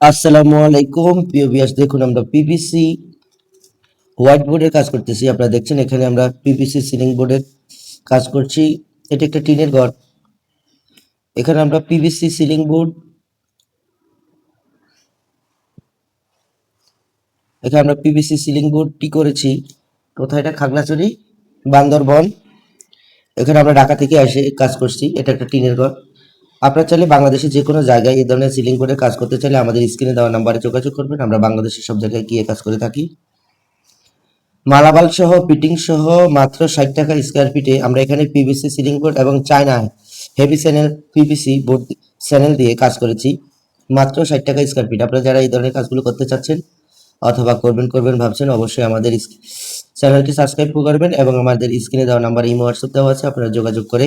আসসালামু আলাইকুম। প্রিয় বিয়াস দেখুন, আমরা পিভিসি হোয়াইট বোর্ডের কাজ করতেছি। আপনারা দেখছেন, এখানে আমরা পিভিসি সিলিং বোর্ডের কাজ করছি। এটা একটা টিনের ঘর। এখানে আমরা পিভিসি সিলিং বোর্ড এখানে আমরা পিভিসি সিলিং বোর্ডটি করেছি? কোথায় এটা? খাগড়াছড়ি, বান্দরবন। এখানে আমরা ঢাকা থেকে এসে কাজ করছি। এটা একটা টিনের ঘর। আপনারা চাইলে বাংলাদেশের যে কোনো জায়গায় এই ধরনের সিলিং বোর্ডের কাজ করতে চাইলে আমাদের স্ক্রিনে দেওয়া নাম্বারে যোগাযোগ করবেন। আমরা বাংলাদেশের সব জায়গায় গিয়ে কাজ করে থাকি। মালাবাল সহ ফিটিং সহ মাত্র ষাট টাকা স্কোয়ার ফিটে আমরা এখানে পিভিসি সিলিং বোর্ড এবং China heavy channel PVC board channel দিয়ে কাজ করেছি। মাত্র ষাট টাকা স্কোয়ার ফিট আপনারা যারা এই ধরনের কাজগুলো করতে চাচ্ছেন অথবা করবেন করবেন, ভাবছেন, অবশ্যই আমাদের চ্যানেলটি সাবস্ক্রাইব করবেন এবং আমাদের স্ক্রিনে দেওয়া নাম্বার ইমো হোয়াটসঅ্যাপ দেওয়া আছে। আপনারা যোগাযোগ করে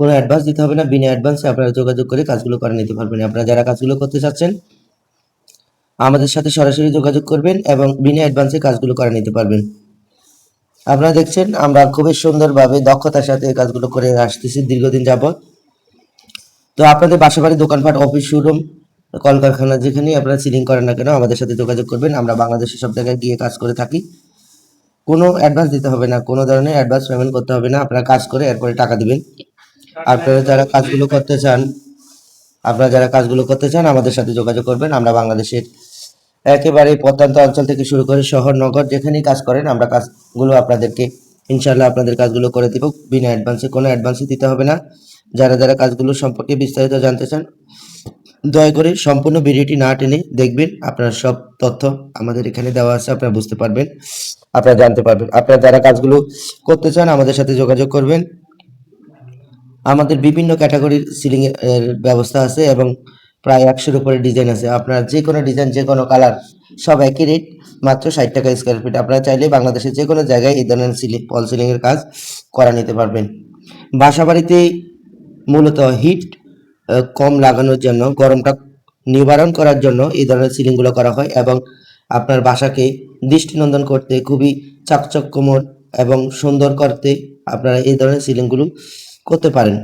কোনো অ্যাডভান্স দিতে হবে না, বিনা অ্যাডভান্সে আপনারা যোগাযোগ করে কাজগুলো করে নিতে পারবেন। আপনারা যারা কাজগুলো করতে চাচ্ছেন, আমাদের সাথে সরাসরি যোগাযোগ করবেন এবং বিনা অ্যাডভান্সে কাজগুলো করে নিতে পারবেন। আপনারা দেখছেন, আমরা খুবই সুন্দরভাবে দক্ষতার সাথে এই কাজগুলো করে আসতেছি দীর্ঘদিন যাবত তো আপনাদের বাসাবাড়ি দোকানপাট অফিস শোরুম কলকারখানা যেখানেই আপনারা সিলিং করেন না কেন, আমাদের সাথে যোগাযোগ করবেন। আমরা বাংলাদেশের সব জায়গায় গিয়ে কাজ করে থাকি। কোনো অ্যাডভান্স দিতে হবে না, কোনো ধরনের অ্যাডভান্স পেমেন্ট করতে হবে না। আপনারা কাজ করে এরপরে টাকা দিবেন। আপনারা যারা কাজগুলো করতে চান, আপনারা যারা কাজগুলো করতে চান, আমাদের সাথে যোগাযোগ করবেন। আমরা বাংলাদেশের একেবারে প্রত্যন্ত অঞ্চল থেকে শুরু করে শহর, নগর, যেখানেই কাজ করেন, আমরা কাজগুলো আপনাদেরকে ইনশাল্লাহ আপনাদের কাজগুলো করে দিব। বিনা অ্যাডভান্সে কোনো অ্যাডভান্সই দিতে হবে না। যারা যারা কাজগুলো সম্পর্কে বিস্তারিত জানতে চান, দয়া করে সম্পূর্ণ ভিডিওটি না টেনে দেখবেন। আপনার সব তথ্য আমাদের এখানে দেওয়া আছে, আপনারা বুঝতে পারবেন, আপনারা জানতে পারবেন। আপনারা যারা কাজগুলো করতে চান, আমাদের সাথে যোগাযোগ করবেন। আমাদের বিভিন্ন ক্যাটাগরির সিলিং এর ব্যবস্থা আছে এবং প্রায় একশোর উপরে ডিজাইন আছে। আপনার যে কোনো ডিজাইন যে কোনো কালার সব একই রেট মাত্র ষাট টাকা স্কোয়ার ফিট আপনারা চাইলে বাংলাদেশের যে কোনো জায়গায় এই ধরনের সিলিং ফল সিলিং এর কাজ করা নিতে পারবেন। বাসা বাড়িতে মূলত হিট কম লাগানোর জন্য, গরমটা নিবারণ করার জন্য এই ধরনের সিলিংগুলো করা হয় এবং আপনার বাসাকে দৃষ্টিনন্দন করতে, খুবই চাকচক্যময় এবং সুন্দর করতে আপনারা এই ধরনের সিলিংগুলো করতে পারেন।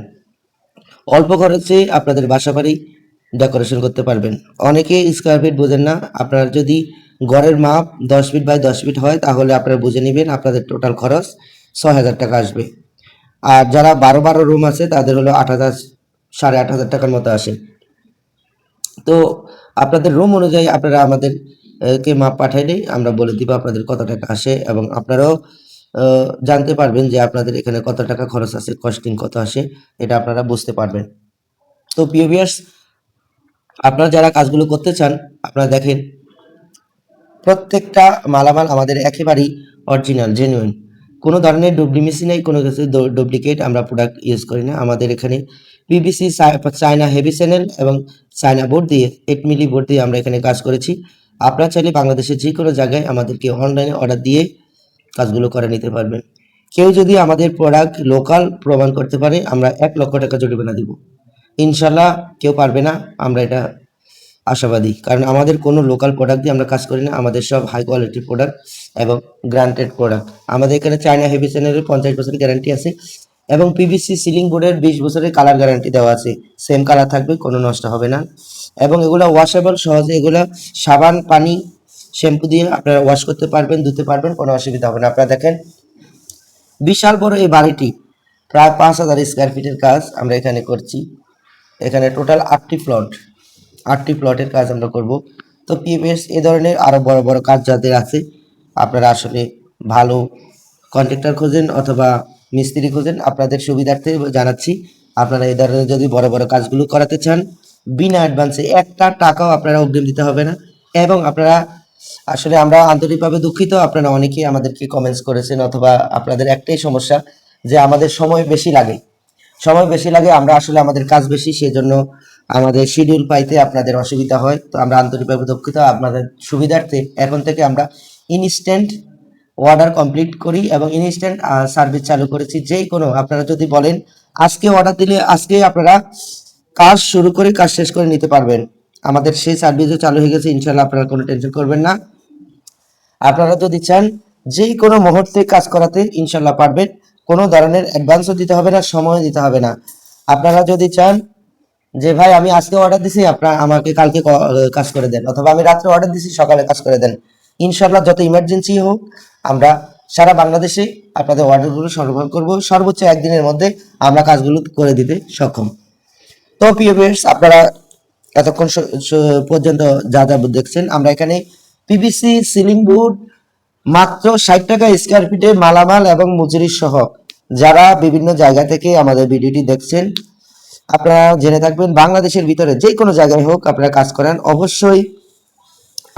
অল্প খরচে আপনাদের বাসা বাড়ি ডেকোরেশন করতে পারবেন। অনেকে স্কোয়ার ফিট বোঝেন না। আপনার যদি গড়ের মাপ দশ ফিট বাই দশ ফিট হয়, তাহলে আপনারা বুঝে নেবেন আপনাদের টোটাল খরচ ছয় হাজার টাকা আসবে। আর যারা বারো বারো রুম আছে, তাদের হলো আট হাজার, সাড়ে আট হাজার টাকার মতো আসে। তো আপনাদের রুম অনুযায়ী আপনারা আমাদেরকে মাপ পাঠাইলেই আমরা বলে দিব আপনাদের কত টাকা আসে এবং আপনারাও জানতে পারবেন যে আপনাদের এখানে কত টাকা খরচ আছে কস্টিং কত আসে, এটা আপনারা বুঝতে পারবেন। তো পিওভিয়ার্স আপনারা যারা কাজগুলো করতে চান, আপনারা দেখেন, প্রত্যেকটা মালামাল আমাদের একেবারেই অরিজিনাল জেনুইন কোনো ধরনের ডুপ্লিমেসি নেই, কোনো কিছু ডুপ্লিকেট আমরা প্রোডাক্ট ইউজ করি না। আমাদের এখানে পিবিসি চায়না হেভি চ্যানেল এবং চায়না বোর্ড দিয়ে এইট মিলি বোর্ড দিয়ে আমরা এখানে কাজ করেছি। আপনারা চাইলে বাংলাদেশের যে কোনো জায়গায় আমাদেরকে অনলাইনে অর্ডার দিয়ে কাজগুলো করে নিতে পারবেন। কেউ যদি আমাদের প্রোডাক্ট লোকাল প্রমাণ করতে পারে, আমরা এক লক্ষ টাকা জরিমানা দিব। ইনশাল্লাহ কেউ পারবে না, আমরা এটা আশাবাদী। কারণ আমাদের কোনো লোকাল প্রোডাক্ট দিয়ে আমরা কাজ করি না, আমাদের সব হাই কোয়ালিটির প্রোডাক্ট এবং গ্রান্টেড প্রোডাক্ট আমাদের এখানে চায়না হেভি চ্যানেলের পঞ্চাশ বছরের গ্যারান্টি আছে এবং পিভিসি সিলিং বোর্ডের বিশ বছরের কালার গ্যারান্টি দেওয়া আছে। সেম কালার থাকবে, কোনো নষ্ট হবে না। এবং এগুলো ওয়াশেবল সহজে, এগুলো সাবান, পানি শ্যাম্পু দিয়ে আপনারা ওয়াশ করতে পারবেন, ধুতে পারবেন, কোনো অসুবিধা হবে না। আপনারা দেখেন, বিশাল বড় এই বাড়িটি, প্রায় পাঁচ হাজার স্কোয়ার ফিটের কাজ আমরা এখানে করছি। এখানে টোটাল আটটি প্লট আটটি প্লটের কাজ আমরা করব। তো পিএমএস এ ধরনের আরও বড় বড় কাজ যাদের আছে, আপনারা আসলে ভালো কন্ট্রাক্টর খোঁজেন অথবা মিস্ত্রি খোঁজেন, আপনাদের সুবিধার্থে জানাচ্ছি। আপনারা এই ধরনের যদি বড় বড় কাজগুলো করাতে চান, বিনা অ্যাডভান্সে একটা টাকাও আপনারা অগ্রিম দিতে হবে না। এবং আপনারা আসলে আমরা আন্তরিকভাবে দুঃখিত, আপনারা অনেকেই আমাদেরকে কমেন্টস করেছেন অথবা আপনাদের একটাই সমস্যা যে আমাদের সময় বেশি লাগে। সময় বেশি লাগে, আমরা আসলে আমাদের কাজ বেশি, সেজন্য আমাদের শিডিউল পাইতে আপনাদের অসুবিধা হয়। তো আমরা আন্তরিকভাবে দুঃখিত, আপনাদের সুবিধার্থে এখন থেকে আমরা ইনস্ট্যান্ট অর্ডার কমপ্লিট করি এবং ইনস্ট্যান্ট সার্ভিস চালু করেছি। যেই কোনো, আপনারা যদি বলেন, আজকে অর্ডার দিলে আজকে আপনারা কাজ শুরু করে কাজ শেষ করে নিতে পারবেন। আমাদের সেই সার্ভিসও চালু হয়ে গেছে ইনশাল্লাহ আপনারা কোনো টেনশন করবেন না। আপনারা যদি চান যে কোনো মুহূর্তে কাজ করাতে ইনশাল্লাহ পারবেন। কোনো ধরনের অ্যাডভান্সও দিতে হবে না সময় দিতে হবে না। আপনারা যদি চান যে, ভাই, আমি আজকে অর্ডার দিছি, আপনার আমাকে কালকে কাজ করে দেন, অথবা আমি রাত্রে অর্ডার দিছি, সকালে কাজ করে দেন। ইনশাল্লাহ যত ইমার্জেন্সি হোক, আমরা সারা বাংলাদেশে আপনাদের অর্ডারগুলো সরবরাহ করব। সর্বোচ্চ একদিনের মধ্যে আমরা কাজগুলো করে দিতে সক্ষম। তো, প্রিয় আপনারা এতক্ষণ পর্যন্ত যা যা দেখছেন, আমরা এখানে পিভিসি সিলিং বোর্ড মাত্র ষাট টাকা স্কোয়ার ফিটে মালামাল এবং মজুরি সহ যারা বিভিন্ন জায়গা থেকে আমাদের ভিডিওটি দেখছেন, আপনারা জেনে থাকবেন বাংলাদেশের ভিতরে যে কোনো জায়গায় হোক আপনারা কাজ করেন, অবশ্যই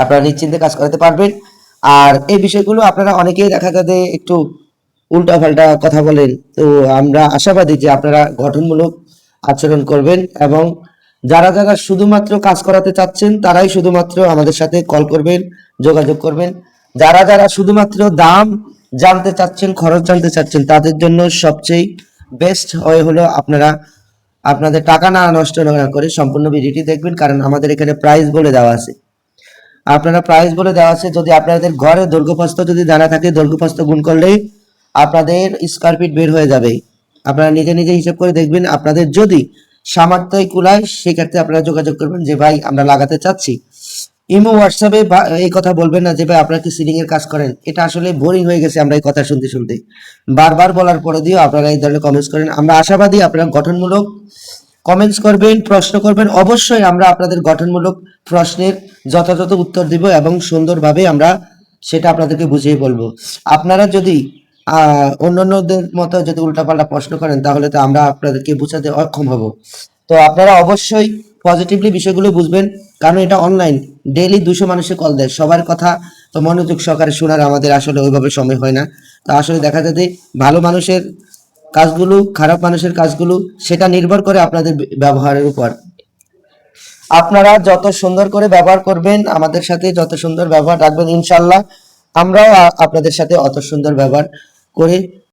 আপনারা নিশ্চিন্তে কাজ করাতে পারবেন। আর এই বিষয়গুলো আপনারা অনেকেই দেখা যাবে একটু উল্টা পাল্টা কথা বলেন, তো আমরা আশাবাদী যে আপনারা গঠনমূলক আচরণ করবেন এবং যারা যারা শুধুমাত্র কাজ করাতে চাচ্ছেন, তারাই শুধুমাত্র আমাদের সাথে কল করবেন, যোগাযোগ করবেন। যারা যারা শুধুমাত্র দাম জানতে চাচ্ছেন, খরচ জানতে চাচ্ছেন, তাদের জন্য সবচেয়ে বেস্ট হয় হলো আপনারা আপনাদের টাকা না নষ্ট না করে সম্পূর্ণ ভিডিওটি দেখবেন, কারণ আমাদের এখানে প্রাইস বলে দেওয়া আছে। আপনারা প্রাইস বলে দেওয়া আছে, যদি আপনাদের ঘরে দৈর্ঘ্যপ্রস্থ যদি জানা থাকে দৈর্ঘ্যপ্রস্থ গুণ করলেই আপনাদের স্কোয়ার ফিট বের হয়ে যাবে। আপনারা নিজে নিজে হিসাব করে দেখবেন, আপনাদের যদি সামর্থ্যই কুলায়, সেক্ষেত্রে আপনারা যোগাযোগ করবেন যে, ভাই, আমরা লাগাতে চাচ্ছি। ইমো হোয়াটসঅ্যাপে এই কথা বলবেন না যে, ভাই, আপনারা কি সিলিং এর কাজ করেন? এটা আসলে বোরিং হয়ে গেছে আমরা এই কথা শুনতে শুনতে। বারবার বলার পরে দিয়েও আপনারা এই ধরনের কমেন্টস করেন। আমরা আশাবাদী আপনারা গঠনমূলক কমেন্টস করবেন, প্রশ্ন করবেন। অবশ্যই আমরা আপনাদের গঠনমূলক প্রশ্নের যথাযথ উত্তর দিব এবং সুন্দরভাবে আমরা সেটা আপনাদেরকে বুঝিয়ে বলব। আপনারা যদি অন্যান্যদের মতো যদি উল্টাপাল্টা প্রশ্ন করেন, তাহলে তো আমরা আপনাদেরকে বোঝাতে অক্ষম হব। তো আপনারা অবশ্যই পজিটিভলি বিষয়গুলো বুঝবেন, কারণ এটা অনলাইন ডেইলি দুশো মানুষের কল দেয়, সবার কথা তো মনোযোগ সহকারে শোনার আমাদের আসলে ওইভাবে সময় হয় না। তো আসলে দেখা যায় যে ভালো মানুষের কাজগুলো, খারাপ মানুষের কাজগুলো, সেটা নির্ভর করে আপনাদের ব্যবহারের উপর। আপনারা যত সুন্দর করে ব্যবহার করবেন, আমাদের সাথে যত সুন্দর ব্যবহার রাখবেন ইনশাল্লাহ আমরাও আপনাদের সাথে অত সুন্দর ব্যবহার করে